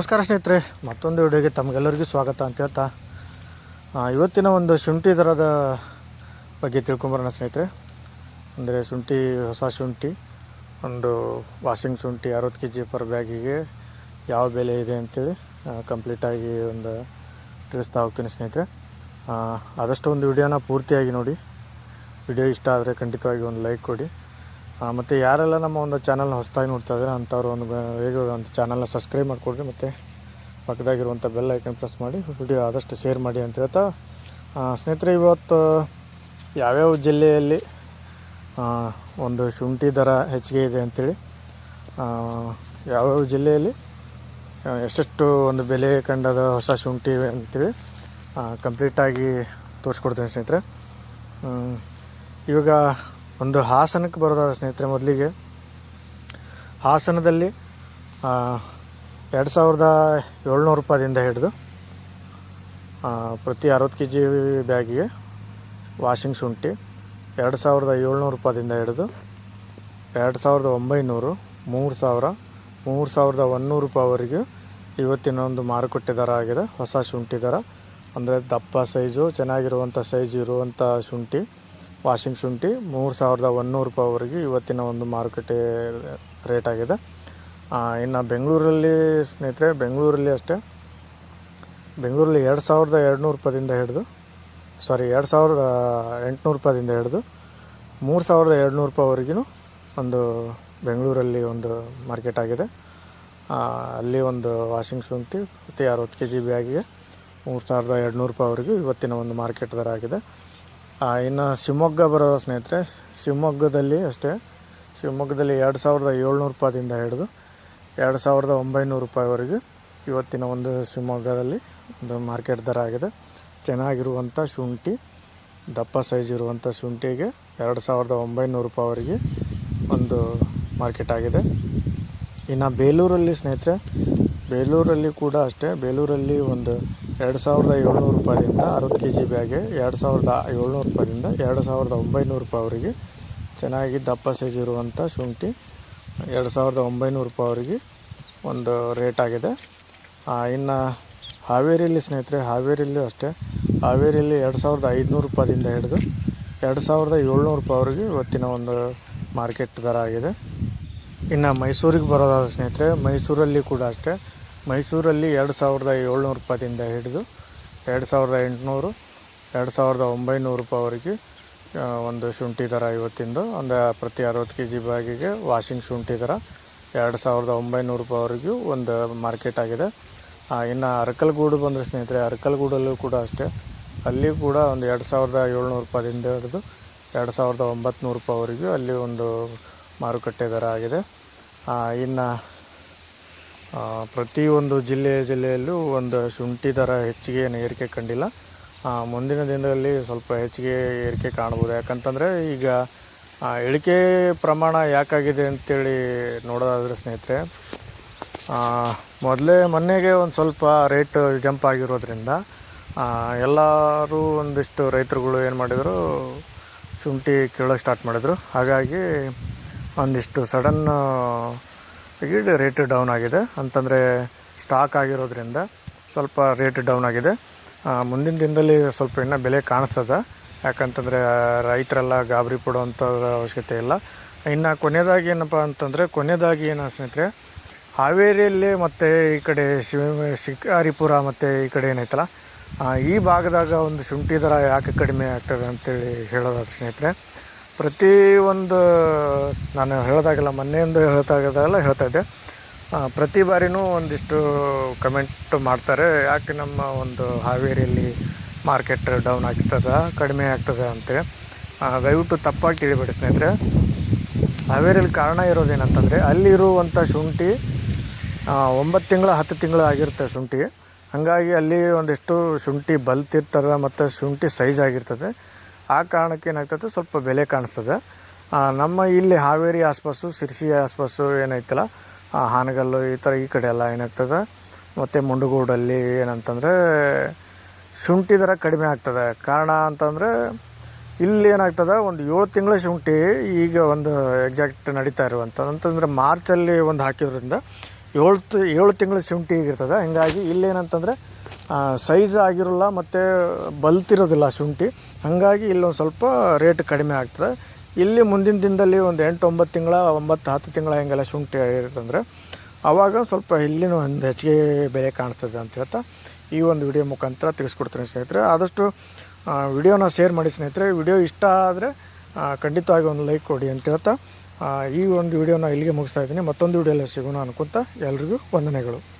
ನಮಸ್ಕಾರ ಸ್ನೇಹಿತರೆ, ಮತ್ತೊಂದು ವಿಡಿಯೋಗೆ ತಮಗೆಲ್ಲರಿಗೂ ಸ್ವಾಗತ ಅಂತ ಹೇಳ್ತಾ ಇವತ್ತಿನ ಒಂದು ಶುಂಠಿ ದರದ ಬಗ್ಗೆ ತಿಳ್ಕೊಂಬರೋಣ ಸ್ನೇಹಿತರೆ. ಅಂದರೆ ಶುಂಠಿ, ಹೊಸ ಶುಂಠಿ, ಒಂದು ವಾಷಿಂಗ್ ಶುಂಠಿ ಅರವತ್ತು ಕೆ ಜಿ ಪರ್ ಬ್ಯಾಗಿಗೆ ಯಾವ ಬೆಲೆ ಇದೆ ಅಂತೇಳಿ ಕಂಪ್ಲೀಟಾಗಿ ಒಂದು ತಿಳಿಸ್ತಾ ಹೋಗ್ತೀನಿ ಸ್ನೇಹಿತರೆ. ಆದಷ್ಟು ಒಂದು ವಿಡಿಯೋನ ಪೂರ್ತಿಯಾಗಿ ನೋಡಿ. ವಿಡಿಯೋ ಇಷ್ಟ ಆದರೆ ಖಂಡಿತವಾಗಿ ಒಂದು ಲೈಕ್ ಕೊಡಿ. ಮತ್ತು ಯಾರೆಲ್ಲ ನಮ್ಮ ಒಂದು ಚಾನಲ್ನ ಹೊಸದಾಗಿ ನೋಡ್ತಾ ಇದ್ದಾರೆ ಅಂಥವ್ರು ಒಂದು ಹೇಗೆ ಒಂದು ಚಾನಲ್ನ ಸಬ್ಸ್ಕ್ರೈಬ್ ಮಾಡಿಕೊಡ್ರಿ, ಮತ್ತು ಪಕ್ಕದಾಗಿರುವಂಥ ಬೆಲ್ ಐಕನ್ ಪ್ರೆಸ್ ಮಾಡಿ ವಿಡಿಯೋ ಆದಷ್ಟು ಶೇರ್ ಮಾಡಿ ಅಂತ ಹೇಳ್ತಾ ಸ್ನೇಹಿತರೆ ಇವತ್ತು ಯಾವ್ಯಾವ ಜಿಲ್ಲೆಯಲ್ಲಿ ಒಂದು ಶುಂಠಿ ದರ ಹೆಚ್ಚಿಗೆ ಇದೆ ಅಂಥೇಳಿ ಯಾವ್ಯಾವ ಜಿಲ್ಲೆಯಲ್ಲಿ ಎಷ್ಟೆಷ್ಟು ಒಂದು ಬೆಲೆ ಕಂಡದ ಹೊಸ ಶುಂಠಿ ಅಂತೇಳಿ ಕಂಪ್ಲೀಟಾಗಿ ತೋರಿಸ್ಕೊಡ್ತೇನೆ ಸ್ನೇಹಿತರೆ. ಇವಾಗ ಒಂದು ಹಾಸನಕ್ಕೆ ಬರೋದಾದ ಸ್ನೇಹಿತರೆ, ಮೊದಲಿಗೆ ಹಾಸನದಲ್ಲಿ ಎರಡು ಸಾವಿರದ ಏಳ್ನೂರು ರೂಪಾಯಿಂದ ಹಿಡಿದು ಪ್ರತಿ ಅರವತ್ತು ಕೆ ಜಿ ಬ್ಯಾಗಿಗೆ ವಾಷಿಂಗ್ ಶುಂಠಿ ಎರಡು ಸಾವಿರದ ಏಳ್ನೂರು ರೂಪಾಯಿಂದ ಹಿಡಿದು ಎರಡು ಸಾವಿರದ ಒಂಬೈನೂರು, ಮೂರು ಸಾವಿರ, ಮೂರು ಸಾವಿರದ ಒನ್ನೂರು ರೂಪಾಯಿವರೆಗೂ ಇವತ್ತಿನ ಒಂದು ಮಾರುಕಟ್ಟೆ ದರ ಆಗಿದೆ. ಹೊಸ ಶುಂಠಿ ದರ. ಅಂದರೆ ದಪ್ಪ ಸೈಜು ಚೆನ್ನಾಗಿರುವಂಥ ಸೈಜ್ ಇರುವಂಥ ಶುಂಠಿ. ವಾಷಿಂಗ್ ಶುಂಠಿ ಮೂರು ಸಾವಿರದ ಒಂದೂರು ರೂಪಾಯಿವರೆಗೆ ಇವತ್ತಿನ ಒಂದು ಮಾರುಕಟ್ಟೆ ರೇಟ್ ಆಗಿದೆ. ಇನ್ನು ಬೆಂಗಳೂರಲ್ಲಿ ಸ್ನೇಹಿತರೆ, ಬೆಂಗಳೂರಲ್ಲಿ ಅಷ್ಟೇ. ಬೆಂಗಳೂರಲ್ಲಿ ಎರಡು ಸಾವಿರದ ಎರಡುನೂರು ರೂಪಾಯಿಂದ ಹಿಡಿದು ಸಾರಿ ಎರಡು ಸಾವಿರದ ಎಂಟುನೂರು ರೂಪಾಯಿಂದ ಹಿಡಿದು ಮೂರು ಸಾವಿರದ ಎರಡುನೂರು ರೂಪಾಯಿವರೆಗೂ ಒಂದು ಬೆಂಗಳೂರಲ್ಲಿ ಒಂದು ಮಾರ್ಕೆಟ್ ಆಗಿದೆ. ಅಲ್ಲಿ ಒಂದು ವಾಷಿಂಗ್ ಶುಂಠಿ ಪ್ರತಿ ಅರವತ್ತು ಕೆ ಜಿ ಬ್ಯಾಗಿಗೆ ಮೂರು ಸಾವಿರದ ಎರಡುನೂರು ರೂಪಾಯಿವರೆಗೂ ಇವತ್ತಿನ ಒಂದು ಮಾರ್ಕೆಟ್ ದರ ಆಗಿದೆ. ಇನ್ನು ಶಿವಮೊಗ್ಗ ಬರೋ ಸ್ನೇಹಿತರೆ. ಶಿವಮೊಗ್ಗದಲ್ಲಿ ಅಷ್ಟೇ. ಶಿವಮೊಗ್ಗದಲ್ಲಿ ಎರಡು ಸಾವಿರದ ಏಳ್ನೂರು ರೂಪಾಯಿಂದ ಹಿಡಿದು ಎರಡು ಸಾವಿರದ ಒಂಬೈನೂರು ರೂಪಾಯಿವರೆಗೆ ಇವತ್ತಿನ ಒಂದು ಶಿವಮೊಗ್ಗದಲ್ಲಿ ಒಂದು ಮಾರ್ಕೆಟ್ ದರ ಆಗಿದೆ. ಚೆನ್ನಾಗಿರುವಂಥ ಶುಂಠಿ, ದಪ್ಪ ಸೈಜ್ ಇರುವಂಥ ಶುಂಠಿಗೆ ಎರಡು ಸಾವಿರದ ಒಂಬೈನೂರು ರೂಪಾಯಿವರೆಗೆ ಒಂದು ಮಾರ್ಕೆಟ್ ಆಗಿದೆ. ಇನ್ನು ಬೇಲೂರಲ್ಲಿ ಸ್ನೇಹಿತರೆ, ಬೇಲೂರಲ್ಲಿ ಕೂಡ ಅಷ್ಟೇ. ಬೇಲೂರಲ್ಲಿ ಒಂದು ಎರಡು ಸಾವಿರದ ಏಳ್ನೂರು ರೂಪಾಯಿಂದ ಅರವತ್ತು ಕೆ ಜಿ ಬ್ಯಾಗೆ ಎರಡು ಸಾವಿರದ ಏಳ್ನೂರು ರೂಪಾಯಿಂದ ಎರಡು ಸಾವಿರದ ಒಂಬೈನೂರು ರೂಪಾಯಿವರೆಗೆ ಚೆನ್ನಾಗಿ ದಪ್ಪ ಸೈಜ್ ಇರುವಂಥ ಶುಂಠಿ ಎರಡು ಸಾವಿರದ ಒಂಬೈನೂರು ರೂಪಾಯಿವರೆಗೆ ಒಂದು ರೇಟ್ ಆಗಿದೆ. ಇನ್ನು ಹಾವೇರಿಯಲ್ಲಿ ಸ್ನೇಹಿತರೆ, ಹಾವೇರಿಯಲ್ಲೂ ಅಷ್ಟೇ. ಹಾವೇರಿಯಲ್ಲಿ ಎರಡು ಸಾವಿರದ ಐದುನೂರು ರೂಪಾಯಿಂದ ಹಿಡಿದು ಎರಡು ಸಾವಿರದ ಏಳ್ನೂರು ರೂಪಾಯಿವರೆಗೆ ಇವತ್ತಿನ ಒಂದು ಮಾರ್ಕೆಟ್ ದರ ಆಗಿದೆ. ಇನ್ನು ಮೈಸೂರಿಗೆ ಬರೋದಾದ ಸ್ನೇಹಿತರೆ, ಮೈಸೂರಲ್ಲಿ ಕೂಡ ಅಷ್ಟೇ. ಮೈಸೂರಲ್ಲಿ ಎರಡು ಸಾವಿರದ ಏಳ್ನೂರು ರೂಪಾಯಿಂದ ಹಿಡಿದು ಎರಡು ಸಾವಿರದ ಎಂಟುನೂರು, ಎರಡು ಸಾವಿರದ ಒಂಬೈನೂರು ರೂಪಾಯಿವರೆಗೆ ಒಂದು ಶುಂಠಿ ದರ ಇವತ್ತಿಂದು, ಒಂದು ಪ್ರತಿ ಅರವತ್ತು ಕೆ ಜಿ ಬ್ಯಾಗಿಗೆ ವಾಷಿಂಗ್ ಶುಂಠಿ ದರ ಎರಡು ಸಾವಿರದ ಒಂಬೈನೂರು ರೂಪಾಯಿವರೆಗೂ ಒಂದು ಮಾರ್ಕೆಟ್ ಆಗಿದೆ. ಇನ್ನು ಅರಕಲ್ಗೂಡು ಬಂದರೆ ಸ್ನೇಹಿತರೆ, ಅರಕಲ್ಗೂಡಲ್ಲೂ ಕೂಡ ಅಷ್ಟೇ. ಅಲ್ಲಿ ಕೂಡ ಒಂದು ಎರಡು ಸಾವಿರದ ಏಳ್ನೂರು ರೂಪಾಯಿಂದ ಹಿಡಿದು ಎರಡು ಸಾವಿರದ ಒಂಬತ್ತು ರೂಪಾಯಿವರೆಗೂ ಅಲ್ಲಿ ಒಂದು ಮಾರುಕಟ್ಟೆ ದರ ಆಗಿದೆ. ಇನ್ನು ಪ್ರತಿಯೊಂದು ಜಿಲ್ಲೆ ಜಿಲ್ಲೆಯಲ್ಲೂ ಒಂದು ಶುಂಠಿ ದರ ಹೆಚ್ಚಿಗೆ ಏನು ಏರಿಕೆ ಕಂಡಿಲ್ಲ. ಮುಂದಿನ ದಿನದಲ್ಲಿ ಸ್ವಲ್ಪ ಹೆಚ್ಚಿಗೆ ಏರಿಕೆ ಕಾಣ್ಬೋದು ಯಾಕಂತಂದರೆ ಈಗ ಇಳಿಕೆ ಪ್ರಮಾಣ ಯಾಕಾಗಿದೆ ಅಂತೇಳಿ ನೋಡೋದಾದರೆ ಸ್ನೇಹಿತರೆ ಮೊದಲೇ ಮೊನ್ನೆಗೆ ಒಂದು ಸ್ವಲ್ಪ ರೇಟ್ ಜಂಪ್ ಆಗಿರೋದ್ರಿಂದ ಎಲ್ಲರೂ ಒಂದಿಷ್ಟು ರೈತರುಗಳು ಏನು ಮಾಡಿದರು, ಶುಂಠಿ ಕೇಳೋ ಸ್ಟಾರ್ಟ್ ಮಾಡಿದರು. ಹಾಗಾಗಿ ಒಂದಿಷ್ಟು ಸಡನ್ ಈಗ ರೇಟ್ ಡೌನ್ ಆಗಿದೆ. ಅಂತಂದರೆ ಸ್ಟಾಕ್ ಆಗಿರೋದ್ರಿಂದ ಸ್ವಲ್ಪ ರೇಟ್ ಡೌನ್ ಆಗಿದೆ. ಮುಂದಿನ ದಿನದಲ್ಲಿ ಸ್ವಲ್ಪ ಇನ್ನೂ ಬೆಲೆ ಕಾಣಿಸ್ತದೆ. ಯಾಕಂತಂದರೆ ರೈತರೆಲ್ಲ ಗಾಬರಿ ಪಡುವಂಥ ಅವಶ್ಯಕತೆ ಇಲ್ಲ. ಇನ್ನು ಕೊನೆಯದಾಗಿ ಏನಪ್ಪ ಅಂತಂದರೆ, ಕೊನೆಯದಾಗಿ ಏನು ಸ್ನೇಹಿತರೆ, ಹಾವೇರಿಯಲ್ಲಿ ಮತ್ತು ಈ ಕಡೆ ಶಿವ, ಶಿಕಾರಿಪುರ ಮತ್ತು ಈ ಕಡೆ ಏನೈತಲ್ಲ ಈ ಭಾಗದಾಗ ಒಂದು ಶುಂಠಿ ದರ ಯಾಕೆ ಕಡಿಮೆ ಆಗ್ತದೆ ಅಂತೇಳಿ ಹೇಳೋದಾದ್ರೆ ಸ್ನೇಹಿತರೆ ಪ್ರತಿ ಒಂದು ನಾನು ಹೇಳಿದಾಗೆಲ್ಲ, ಮೊನ್ನೆಯಿಂದ ಹೇಳ್ತಾಗದಲ್ಲ ಹೇಳ್ತಾ ಇದ್ದೆ. ಪ್ರತಿ ಬಾರಿನೂ ಒಂದಿಷ್ಟು ಕಮೆಂಟ್ ಮಾಡ್ತಾರೆ. ಯಾಕೆ ನಮ್ಮ ಒಂದು ಹಾವೇರಿಯಲ್ಲಿ ಮಾರ್ಕೆಟ್ ಡೌನ್ ಆಗ್ತದ, ಕಡಿಮೆ ಆಗ್ತದೆ ಅಂತೇಳಿ ದಯವಿಟ್ಟು ತಪ್ಪಾಗಿ ತಿಳಿಬೇಡಿ ಸ್ನೇಹಿತರೆ. ಹಾವೇರಿಯಲ್ಲಿ ಕಾರಣ ಇರೋದೇನಂತಂದರೆ, ಅಲ್ಲಿರುವಂಥ ಶುಂಠಿ ಒಂಬತ್ತು ತಿಂಗಳ, ಹತ್ತು ತಿಂಗಳು ಆಗಿರುತ್ತೆ ಶುಂಠಿ. ಹಾಗಾಗಿ ಅಲ್ಲಿ ಒಂದಿಷ್ಟು ಶುಂಠಿ ಬಲ್ತಿರ್ತದೆ, ಮತ್ತು ಶುಂಠಿ ಸೈಜ್ ಆಗಿರ್ತದೆ. ಆ ಕಾರಣಕ್ಕೆ ಏನಾಗ್ತದೆ? ಸ್ವಲ್ಪ ಬೆಲೆ ಕಾಣಿಸ್ತದೆ. ನಮ್ಮ ಇಲ್ಲಿ ಹಾವೇರಿ ಆಸ್ಪಾಸು ಸಿರ್ಸಿ ಆಸ್ಪಾಸು ಏನೈತಲ್ಲ ಹಾನಗಲ್ಲು ಈ ಥರ ಈ ಕಡೆ ಎಲ್ಲ ಏನಾಗ್ತದೆ? ಮತ್ತು ಮುಂಡಗೋಡಲ್ಲಿ ಏನಂತಂದರೆ ಶುಂಠಿ ದರ ಕಡಿಮೆ ಆಗ್ತದೆ. ಕಾರಣ ಅಂತಂದರೆ ಇಲ್ಲಿ ಏನಾಗ್ತದೆ? ಒಂದು ಏಳು ತಿಂಗಳ ಶುಂಠಿ ಈಗ ಒಂದು ಎಕ್ಸಾಕ್ಟ್ ನಡೀತಾ ಇರುವಂಥದ್ದು ಅಂತಂದರೆ ಮಾರ್ಚಲ್ಲಿ ಒಂದು ಹಾಕಿದ್ರಿಂದ ಏಳು ಏಳು ತಿಂಗಳ ಶುಂಠಿ ಇರ್ತದೆ ಇಲ್ಲಿ ಇಲ್ಲೇನಂತಂದರೆ ಸೈಜ್ ಆಗಿರೋಲ್ಲ, ಮತ್ತು ಬಲ್ತಿರೋದಿಲ್ಲ ಶುಂಠಿ. ಹಾಗಾಗಿ ಇಲ್ಲೊಂದು ಸ್ವಲ್ಪ ರೇಟ್ ಕಡಿಮೆ ಆಗ್ತದೆ. ಇಲ್ಲಿ ಮುಂದಿನ ದಿನದಲ್ಲಿ ಒಂದು ಎಂಟು, ಒಂಬತ್ತು ತಿಂಗಳ, ಒಂಬತ್ತು, ಹತ್ತು ತಿಂಗಳ ಹೆಂಗೆಲ್ಲ ಶುಂಠಿ ಇರುತ್ತಂದರೆ ಆವಾಗ ಸ್ವಲ್ಪ ಇಲ್ಲಿನೂ ಒಂದು ಹೆಚ್ಚಿಗೆ ಬೆಲೆ ಕಾಣ್ತದೆ ಅಂತ ಹೇಳ್ತಾ ಈ ಒಂದು ವಿಡಿಯೋ ಮುಖಾಂತರ ತಿಳಿಸ್ಕೊಡ್ತೀನಿ ಸ್ನೇಹಿತರೆ. ಆದಷ್ಟು ವಿಡಿಯೋನ ಶೇರ್ ಮಾಡಿ ಸ್ನೇಹಿತರೆ. ವಿಡಿಯೋ ಇಷ್ಟ ಆದರೆ ಖಂಡಿತವಾಗಿ ಒಂದು ಲೈಕ್ ಕೊಡಿ ಅಂತ ಹೇಳ್ತಾ ಈ ಒಂದು ವಿಡಿಯೋನ ಇಲ್ಲಿಗೆ ಮುಗಿಸ್ತಾ ಇದ್ದೀನಿ. ಮತ್ತೊಂದು ವಿಡಿಯೋಲ್ಲ ಸಿಗೋಣ ಅನ್ಕೊತ ಎಲ್ರಿಗೂ ವಂದನೆಗಳು.